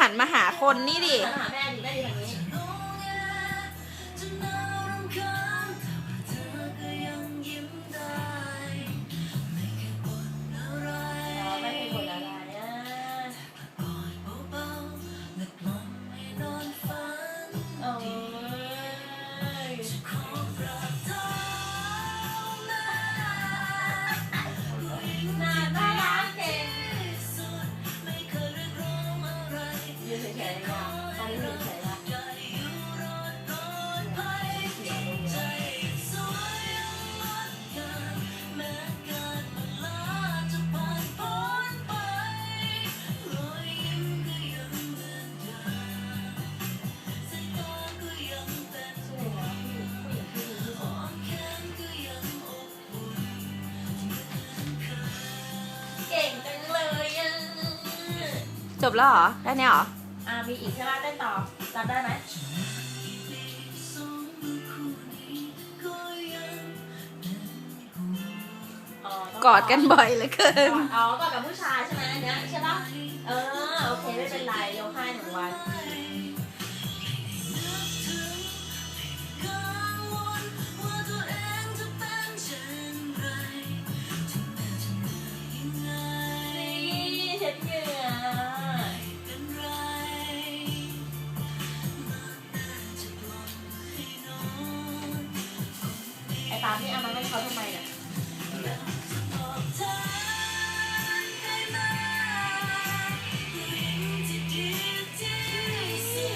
หันมาหาคนนี่ดิหันมาหาแม่ดิแม่ดิทางนี้ ญิงที่ดีที่สุดเก่งจังเลยจบแล้วเหรอ ได้เนี่ยเหรอ อ่ามีอีกใช่ไหมเต้นต่อจำได้ไหมอ๋อต้องกอดกันบ่อยเหลือเกิน อ๋อกอดกับผู้ชายใช่ไหมอันเนี้ยใช่ปะเออ โอเค ไม่เป็นไรยกให้หนึ่งวันนี่ ไอ้ปาล์มนี่เอามาให้เขาทำไมเนี่ย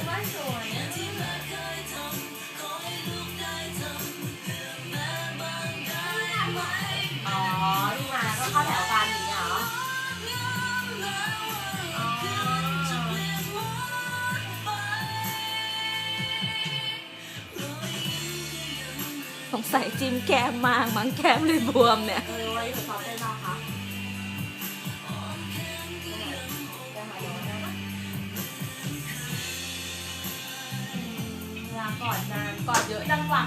ว่าสวยอะอ๋อนี่มาก็เข้าแถวกัน งสัยจิ้มแก้มมากมั้งแก้มเลยบวมเนี่ย เออวันนี้ถึงเขาเต้นบ้างคะเวลากอดนานกอดเยอะจังหวะ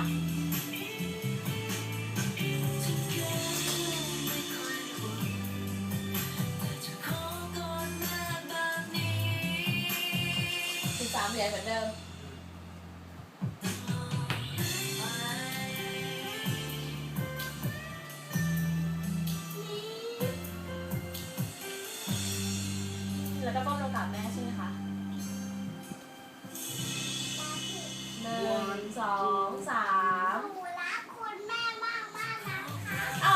สิบสามเหรียญเหมือนเดิม แล้วก็ก้มลงกราบแม่ใช่ไหมคะหนึ่งสองสามหนูรักคุณแม่มากมากๆนะคะอ๋อ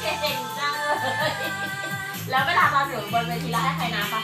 เก่งจังเลยแล้วเวลาตอนอยู่บนเวทีแล้วให้ใครนับปะ